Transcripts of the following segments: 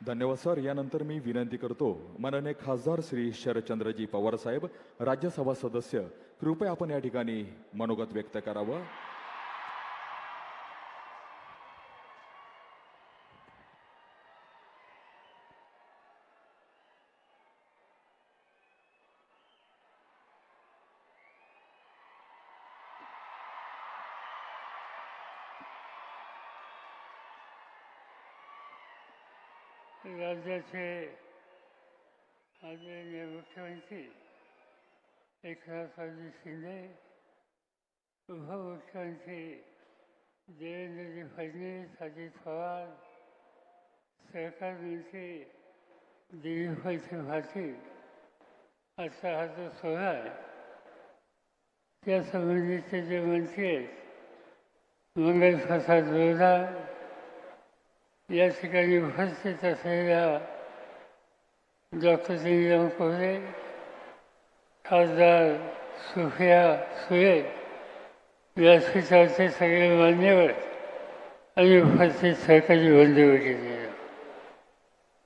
धन्यवाद सर. यानंतर मी विनंती करतो माननीय खासदार श्री शरदचंद्रजी पवार साहेब राज्यसभा सदस्य कृपया आपण या ठिकाणी मनोगत व्यक्त करावं. राज्याचे आदरणीय मुख्यमंत्री एकनाथरावजी शिंदे उपमुख्यमंत्री देवेंद्रजी फडणवीस अजित पवार सहकार मंत्री दिलीपभाई भारती असा हा जो सोहळा आहे त्या संबंधीचे जे मंत्री आहेत मंगल प्रसाद जोरदार या ठिकाणी उपस्थित असलेल्या डॉक्टर सिंगराम कोहरे खासदार सुफिया सुरे व्यासपीठावरचे सगळे मान्यवर आणि उपस्थित सहकारी बंधू वगैरे.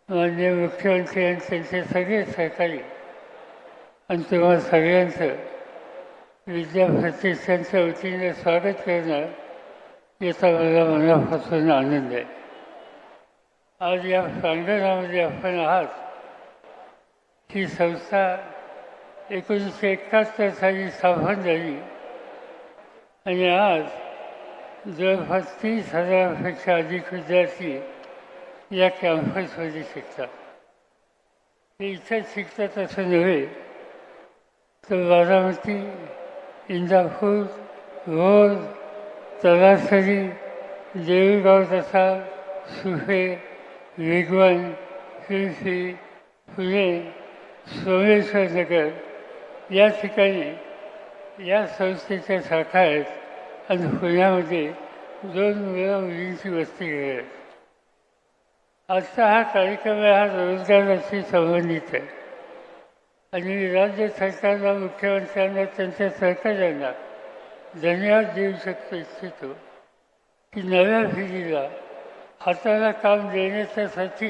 मान्य मुख्यमंत्री आणि त्यांचे सगळे सहकारी आणि तुम्हा सगळ्यांचं विद्या प्रतिष्ठानच्या वतीने स्वागत करणं याचा मला मनापासून आनंद आहे. आज या प्रांगणामध्ये आपण आहात ही संस्था एकोणीसशे एकाहत्तर साली स्थापन झाली आणि आज जवळपास तीस हजारापेक्षा अधिक विद्यार्थी या कॅम्पसमध्ये शिकतात ते इथं शिकतात असं नव्हे तर बारामती इंदापूर भोर तलासरी देऊळगाव तसा सुफे वेगवान श्री फुले सोमेश्वर नगर या ठिकाणी या संस्थेच्या शाखा आहेत आणि पुण्यामध्ये दोन मुलं मुलींची वस्ती आहेत. आजचा हा कार्यक्रम हा रोजगाराशी संबंधित आहे. आणि राज्य सरकारला मुख्यमंत्र्यांना त्यांच्या सहकार्यांना धन्यवाद देऊ शकतो इच्छितो की नव्या पिढीला हाताला काम देण्याच्यासाठी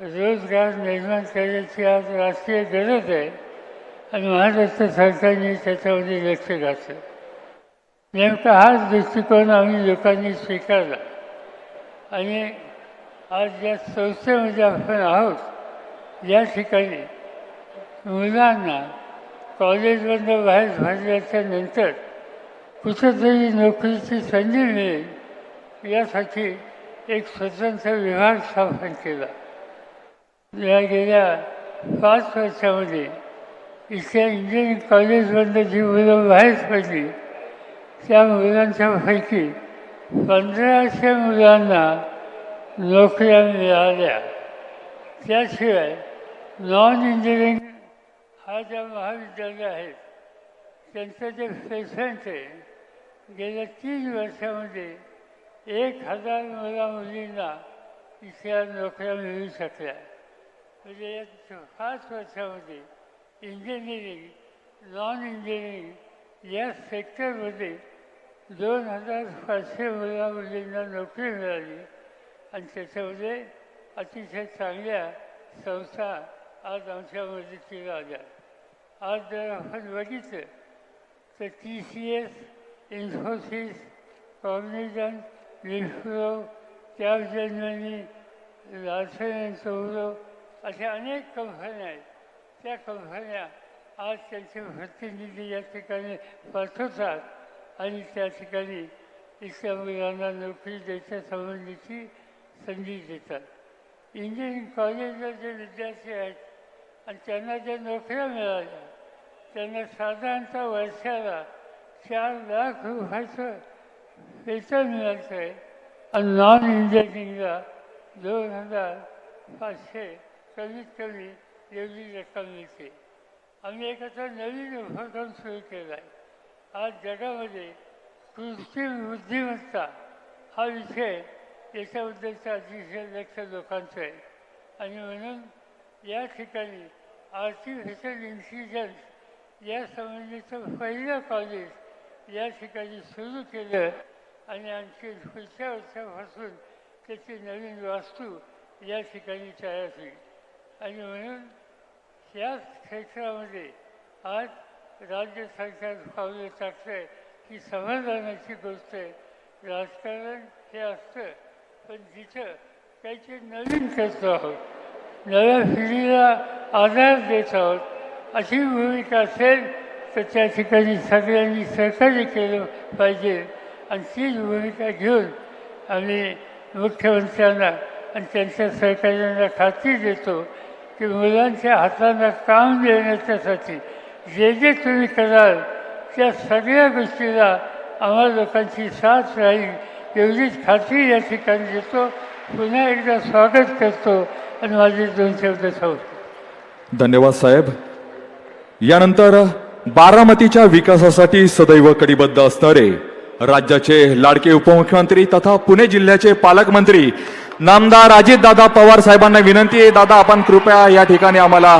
रोजगार निर्माण करण्याची आज राष्ट्रीय गरज आहे आणि महाराष्ट्र सरकारने त्याच्यामध्ये लक्ष घातलं. नेमका हाच दृष्टिकोन आम्ही लोकांनी स्वीकारला. आणि आज या संस्थेमध्ये आपण आहोत या ठिकाणी मुलांना कॉलेजमधनं बाहेर भरल्याच्या नंतर कुठंतरी नोकरीची संधी मिळेल यासाठी एक स्वतंत्र विभाग स्थापन केला. या गेल्या पाच वर्षामध्ये इथल्या इंजिनिअरिंग कॉलेजमधनं जी मुलं बाहेर पडली त्या मुलांच्यापैकी पंधराशे मुलांना नोकऱ्या मिळाल्या. त्याशिवाय नॉन इंजिनिअरिंग हा ज्या महाविद्यालय आहेत त्यांचं जे प्लेसमेंट आहे गेल्या तीन वर्षामध्ये एक हजार मुला मुलींना इथल्या नोकऱ्या मिळू शकल्या. म्हणजे या पाच वर्षामध्ये इंजिनिअरिंग नॉन इंजिनिअरिंग या सेक्टरमध्ये दोन हजार पाचशे मुला मुलींना नोकरी मिळाली. आणि त्याच्यामध्ये अतिशय चांगल्या संस्था आज आमच्या मदतीला आल्या. आज जर आपण बघितलं तर T C S Infosys Cognizant Wipro Capgemini Larsen and Toubro अशा अनेक कंपन्या आहेत. त्या कंपन्या आज त्यांचे प्रतिनिधी या ठिकाणी पाठवतात आणि त्या ठिकाणी इथल्या मुलांना नोकरी द्यायच्या संबंधीची संधी देतात. इंजिनिअरिंग कॉलेजला जे विद्यार्थी आहेत आणि त्यांना ज्या नोकऱ्या मिळाल्या त्यांना साधारणतः वर्षाला चार लाख रुपयाचं वेतन मिळालं आहे आणि नॉन इंजिनिअरिंगला दोन हजार पाचशे कमीत कमी एवढी रक्कम मिळते आम्ही एक आता नवीन उपक्रम सुरू केला आहे आज जगामध्ये कृत्रिम बुद्धिमत्ता हा विषय याच्याबद्दलचं अतिशय लक्ष लोकांचं आहे. आणि म्हणून या ठिकाणी आर्टिफिशियल इंटेलिजन्स या संबंधीचं पहिलं कॉलेज या ठिकाणी सुरू केलं. आणि आणखी पुढच्या वर्षापासून त्याची नवीन वास्तू या ठिकाणी तयार होईल. आणि म्हणून या क्षेत्रामध्ये आज राज्य सरकार पावले टाकतंय ही समाधानाची गोष्ट आहे. राजकारण हे असतं पण जिथं काहीतरी नवीन करतो आहोत नव्या पिढीला आधार देत आहोत अशी भूमिका असेल तर त्या ठिकाणी सगळ्यांनी सहकार्य केलं पाहिजे. आणि तीच भूमिका घेऊन आम्ही मुख्यमंत्र्यांना आणि त्यांच्या सहकार्यांना खात्री देतो की मुलांच्या हातांना काम देण्याच्यासाठी जे जे तुम्ही कराल त्या सगळ्या गोष्टीला आम्हा लोकांची साथ राहील एवढीच खात्री या ठिकाणी देतो. पुन्हा एकदा स्वागत करतो आणि माझे दोन शब्द संपतो धन्यवाद साहेब. यानंतर बारामतीच्या विकासासाठी सदैव कटिबद्ध असणारे राज्याचे लाडके उपमुख्यमंत्री तथा पुणे जिल्ह्याचे पालकमंत्री नामदार अजितदादा पवार साहेबांना विनंती आहे. दादा आपण कृपया या ठिकाणी आम्हाला